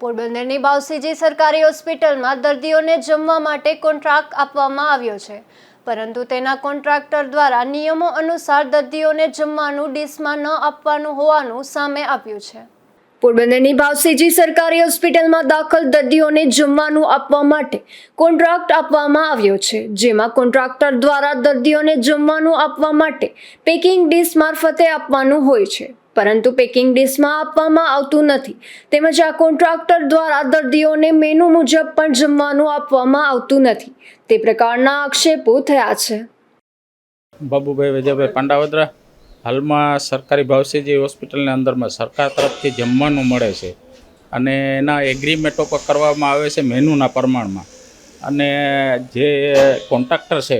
પોરબંદરની બાવસીજી સરકારી હોસ્પિટલમાં દર્દીઓને જમવા માટે કોન્ટ્રાક્ટ આપવામાં આવ્યો છે. પરંતુ તેના કોન્ટ્રાક્ટર દ્વારા નિયમો અનુસાર દર્દીઓને જમવાનું ડીશમાં ન આપવાનું હોવાનું સામે આવ્યું છે. પોરબંદરની ભાવસીજી સરકારી હોસ્પિટલમાં દાખલ દર્દીઓને જમવાનું આપવા માટે કોન્ટ્રાક્ટ આપવામાં આવ્યો છે. જેમાં કોન્ટ્રાક્ટર દ્વારા દર્દીઓને જમવાનું આપવા માટે પેકિંગ ડીશ મારફતે આપવાનું હોય છે. પરંતુ પેકિંગ ડીશમાં આપવામાં આવતું નથી. તેમજ આ કોન્ટ્રાક્ટર દ્વારા દર્દીઓને મેનુ મુજબ પણ જમવાનું આપવામાં આવતું નથી. તે પ્રકારના આક્ષેપો થયા છે. બાબુભાઈ વિજયભાઈ પાંડાવદરા, હાલમાં સરકારી ભાવસેજી હોસ્પિટલની અંદરમાં સરકાર તરફથી જમવાનું મળે છે અને એના એગ્રીમેન્ટો પર કરવામાં આવે છે મેનુના પ્રમાણમાં. અને જે કોન્ટ્રાક્ટર છે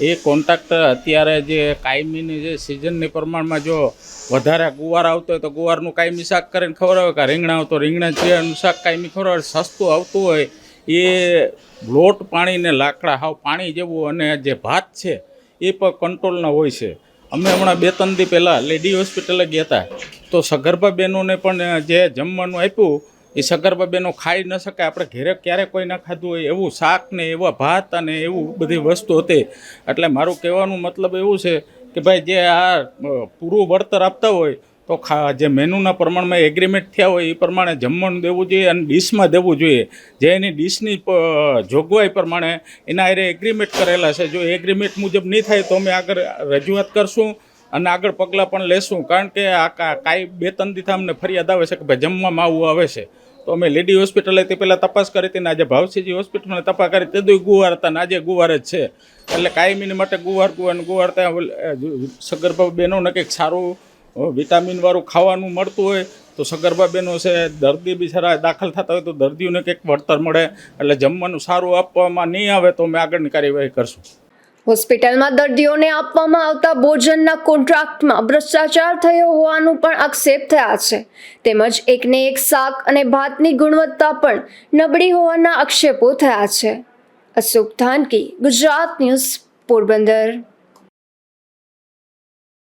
એ કોન્ટ્રાક્ટર અત્યારે જે કાયમીની જે સિઝનની પ્રમાણમાં જો વધારે ગુવાર આવતો હોય તો ગુવારનું કાયમી શાક કરીને ખવડાવે કે રીંગણા આવતો રીંગણા ચીરાનું શાક કાયમી ખવડાવે સસ્તું આવતું હોય, એ લોટ પાણીને લાકડા, હાવ પાણી જેવું અને જે ભાત છે, એ પણ કંટ્રોલના હોય છે. અમે હમણાં બે ત્રણ દી પહેલાં લેડી હોસ્પિટલે ગયા હતા તો સગર્ભા બહેનોને પણ જે જમવાનું આપ્યું એ સગર્ભા ખાઈ ન શકે આપણે ઘેરે ક્યારે કોઈ ના ખાધું હોય એવું શાક ને એવા ભાત અને એવું બધી વસ્તુ હતી. એટલે મારું કહેવાનું મતલબ એવું છે કે ભાઈ જે આ પૂરું વળતર આપતા હોય તો ખા, જે મેનુના પ્રમાણમાં એગ્રીમેન્ટ થયા હોય એ પ્રમાણે જમવાનું દેવું જોઈએ અને ડીશમાં દેવું જોઈએ. જે એની ડીશની જોગવાઈ પ્રમાણે એના હારે એગ્રીમેન્ટ કરેલા છે. જો એગ્રીમેન્ટ મુજબ નહીં થાય તો અમે આગળ રજૂઆત કરશું અને આગળ પગલાં પણ લેશું. કારણ કે આ કાંઈ બે ત્રણ દીથા અમને ફરિયાદ આવે છે કે ભાઈ જમવામાં આવું આવે છે. તો અમે લેડી હોસ્પિટલે તે પહેલાં તપાસ કરી હતી ને આજે ભાવસીજી હોસ્પિટલને તપાસ કરી તે દુઈ ગુવાર હતા ને આજે ગુવાર જ છે. એટલે કાયમીને માટે ગુવાર ગુવાર ગુવાર ત્યાં સગર્ભા બહેનોને કંઈક સારું વિટામિનવાળું ખાવાનું મળતું હોય તો સગર્ભા બહેનો છે, દર્દી બિચારા દાખલ થતા હોય તો દર્દીઓને કંઈક વળતર મળે. એટલે જમવાનું સારું આપવામાં નહીં આવે તો અમે આગળની કાર્યવાહી કરશું. હોસ્પિટલમાં દર્દીઓને આપવામાં આવતા ભોજનના કોન્ટ્રાક્ટમાં ભ્રષ્ટાચાર થયો હોવાનું પણ આક્ષેપ થયા છે. તેમજ એકને એક શાક અને ભાતની ગુણવત્તા પણ નબળી હોવાના આક્ષેપો થયા છે. અશોક ધાનકી, ગુજરાત ન્યૂઝ પોરબંદર.